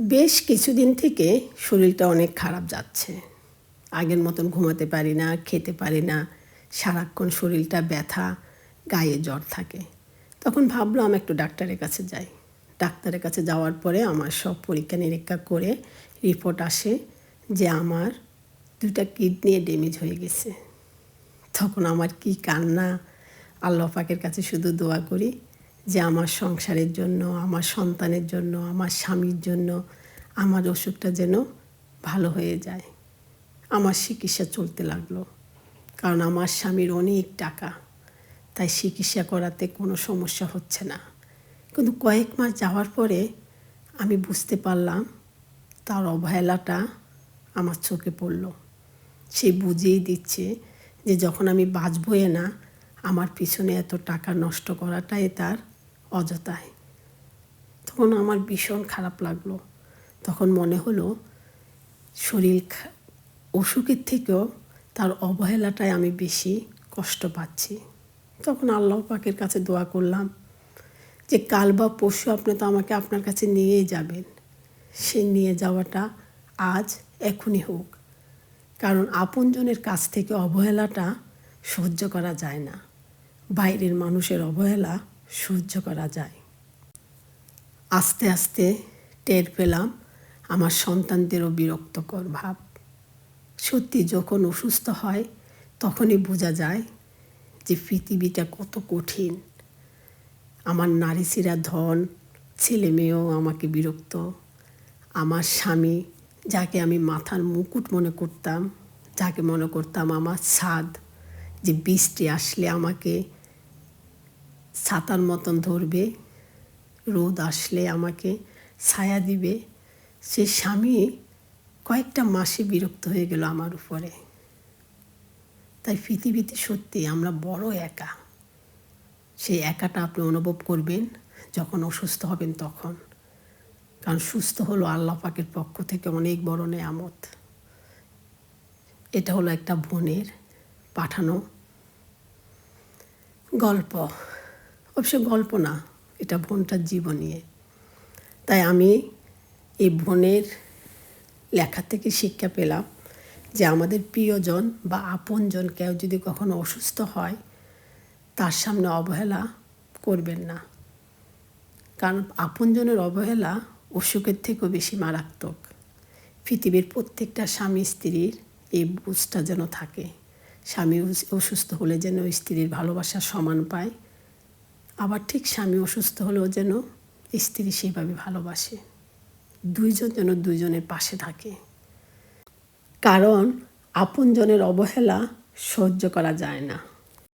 বেশ কিছুদিন থেকে শরীরটা অনেক খারাপ যাচ্ছে। আগের মতন ঘুমাতে পারি না, খেতে পারি না, সারাক্ষণ শরীরটা ব্যথা, গায়ে জ্বর থাকে। তখন ভাবলাম একটু ডাক্তারের কাছে যাই। ডাক্তারের কাছে যাওয়ার পরে আমার সব পরীক্ষা নিরীক্ষা করে রিপোর্ট আসে যে আমার দুটা কিডনি ড্যামেজ হয়ে গেছে। তখন আমার কি কান্না, আল্লাহ পাকের কাছে শুধু দোয়া করি। যে আমার সংসারের জন্য, আমার সন্তানের জন্য, আমার স্বামীর জন্য আমার অসুখটা যেন ভালো হয়ে যায়। আমার চিকিৎসা চলতে লাগল। কারণ আমার স্বামীর অনেক টাকা, তাই চিকিৎসা করাতে কোনো সমস্যা হচ্ছে না। কিন্তু কয়েক মাস যাওয়ার পরে আমি বুঝতে পারলাম, তার অবহেলাটা আমার চোখে পড়ল। সে বুঝিয়েই দিচ্ছে যে যখন আমি বাঁচবই না, আমার পিছনে এত টাকা নষ্ট করাটাই তার অযথায় তখন আমার ভীষণ খারাপ লাগল। তখন মনে হলো, শরীর অসুখের থেকেও তার অবহেলাটায় আমি বেশি কষ্ট পাচ্ছি। তখন আল্লাহ পাকের কাছে দোয়া করলাম যে, কাল বা পরশু আপনি তো আমাকে আপনার কাছে নিয়েই যাবেন। সে নিয়ে যাওয়াটা আজ এখনই হোক। কারণ আপনজনের কাছ থেকে অবহেলাটা সহ্য করা যায় না। বাইরের মানুষের অবহেলা সহ্য করা যায়। আস্তে আস্তে টের পেলাম আমার সন্তানদেরও বিরক্তকর ভাব। সত্যি যখন অসুস্থ হয়, তখনই বোঝা যায় যে পৃথিবীটা কত কঠিন। আমার নারীসিরা ধন, ছেলে মেয়েও আমাকে বিরক্ত। আমার স্বামী, যাকে আমি মাথার মুকুট মনে করতাম, যাকে মনে করতাম আমার ছাদ যে বৃষ্টি আসলে আমাকে ছাতার মতন ধরবে, রোদ আসলে আমাকে ছায়া দিবে। সে স্বামী কয়েকটা মাসে বিরক্ত হয়ে গেল আমার উপরে। তাই পৃথিবীতে সত্যি আমরা বড় একা। সেই একাটা আপনি অনুভব করবেন, যখন অসুস্থ হবেন তখন। কারণ সুস্থ হলো আল্লাহ পাকের পক্ষ থেকে অনেক বড় নেয়ামত। এটা হলো একটা বোনের পাঠানো গল্প। অবশ্য গল্প না, এটা বোনটার জীবন নিয়ে। তাই আমি এই বোনের লেখা থেকে শিক্ষা পেলাম যে আমাদের প্রিয়জন বা আপনজন কেউ যদি কখনো অসুস্থ হয়, তার সামনে অবহেলা করবেন না। কারণ আপনজনের অবহেলা অসুখের থেকেও বেশি মারাত্মক। পৃথিবীর প্রত্যেকটা স্বামী স্ত্রীর এই বুঝটা যেন থাকে। স্বামী অসুস্থ হলে যেন স্ত্রীর ভালোবাসা সমান পায় আবার ঠিক স্বামী অসুস্থ হলেও যেন স্ত্রী সেভাবে ভালোবাসে। দুইজন যেন দুইজনের পাশে থাকে। কারণ আপনজনের অবহেলা সহ্য করা যায় না।